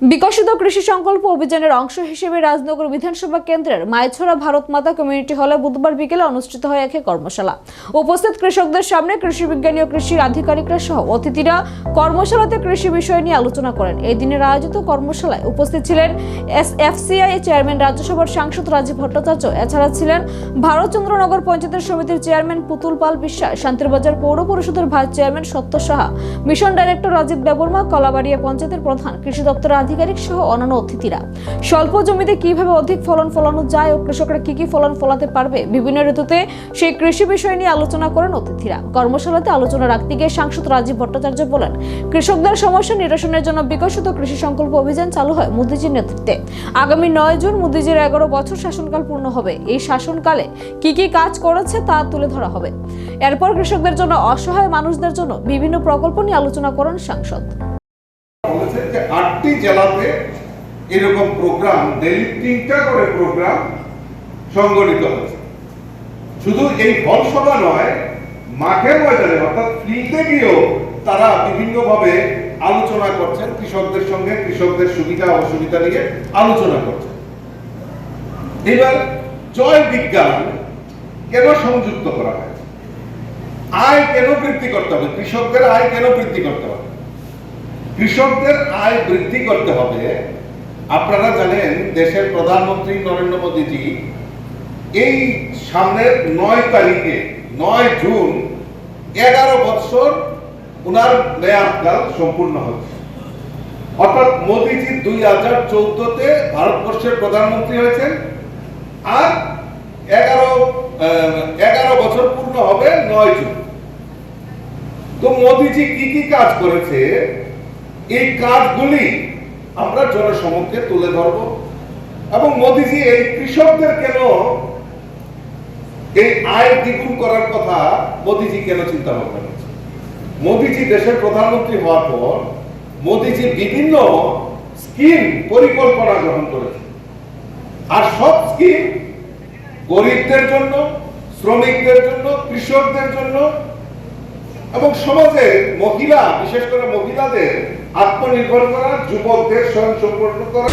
বিকশিত কৃষি সংকল্প অভিযানের অংশ হিসেবে রাজনগর বিধানসভা কেন্দ্রের মাইছড়া ভারত মাতা কমিউনিটি হলে বুধবার বিকেলে অনুষ্ঠিত হয় এক কর্মশালা। উপস্থিত কৃষকদের সামনে কৃষি বিজ্ঞানী ও কৃষির আধিকারিকরা সহ অতিথিরা কর্মশালাতে কৃষি বিষয় নিয়ে আলোচনা করেন। এই দিনের আয়োজিত কর্মশালায় উপস্থিত ছিলেন এস এফসিআই চেয়ারম্যান রাজ্যসভার সাংসদ রাজীব ভট্টাচার্য। এছাড়া ছিলেন ভারতচন্দ্রনগর পঞ্চায়েত সমিতির চেয়ারম্যান পুতুল পাল বিশ্বাস, শান্তিরবাজার পৌর পরিষদের vice chairman Satya Saha, mission director Rajib Debbarma, Kalabaria পঞ্চায়েতের প্রধান কৃষি দপ্তরের আধিকারিক সহ অন্যান্য অতিথিরা। স্বল্প জমিতে কীভাবে অধিক ফলন ফলানো যায় ও কৃষকরা কি কি ফলন ফলাতে পারবে বিভিন্ন ঋতুতে সেই কৃষি বিষয় নিয়ে আলোচনা করেন অতিথিরা। কর্মশালাতে আলোচনা রাখতে গিয়ে সাংসদ রাজীব ভট্টাচার্য বলেন, কৃষকদের সমস্যা নিরসনের জন্য বিকশিত কৃষি সংকল্প অভিযান চালু হয় মোদীজির নেতৃত্বে। আগামী নয় জুন মোদীজির এগারো বছর শাসনকাল পূর্ণ হবে। এই শাসনকালে কি কি কাজ করেছে তা তুলে ধরা হবে। এরপর কৃষকদের জন্য অসহায় মানুষদের জন্য বিভিন্ন প্রকল্প নিয়ে আলোচনা করেন সাংসদ। আটটি জেলাতে এরকম প্রোগ্রাম ডেলি তিনটা করে প্রোগ্রাম সংগঠিত হচ্ছে শুধু এই ফলসভা নয় মাঠের ময়দানে, অর্থাৎ ফিল্ডে গিয়েও তারা বিভিন্নভাবে আলোচনা করছেন, কৃষকদের সঙ্গে কৃষকদের সুবিধা, অসুবিধা নিয়ে আলোচনা করছেন। এবার জয় বিজ্ঞান কেন সংযুক্ত করা হয়? আয় কেন বৃদ্ধি করতে হবে? কৃষকদের আয় কেন বৃদ্ধি করতে হবে? কৃষকদের আয় বৃদ্ধি করতে হবে। আপনারা জানেন, দেশের প্রধানমন্ত্রী নরেন্দ্র মোদীজি এই সামনের নয় তারিখে, নয় জুন, এগারো বৎসর ওনার মেয়াদকাল সম্পূর্ণ হচ্ছে অর্থাৎ মোদীজি দুই হাজার চৌদ্দতে ভারতবর্ষের প্রধানমন্ত্রী হয়েছেন আর এগারো এগারো বছর পূর্ণ হবে নয় জুন। তো মোদিজি কি কি কাজ করেছে? এই কাজগুলি আমরা জনসমক্ষে তুলে ধরব। এবং মোদিজি, এই কৃষকদের কেন এই আয় দ্বিগুণ করার কথা মোদিজি কেন চিন্তা ভাবনা করছে মোদিজি দেশের প্রধানমন্ত্রী হওয়ার পর মোদিজি বিভিন্ন স্কিম পরিকল্পনা গ্রহণ করেছে আর সব স্কিম গরিবদের জন্য, শ্রমিকদের জন্য, কৃষকদের জন্য এবং সমাজে মহিলা বিশেষ করে মহিলাদের আত্মনির্ভর করা যুবকদের স্বয়ং সম্পূর্ণ করা।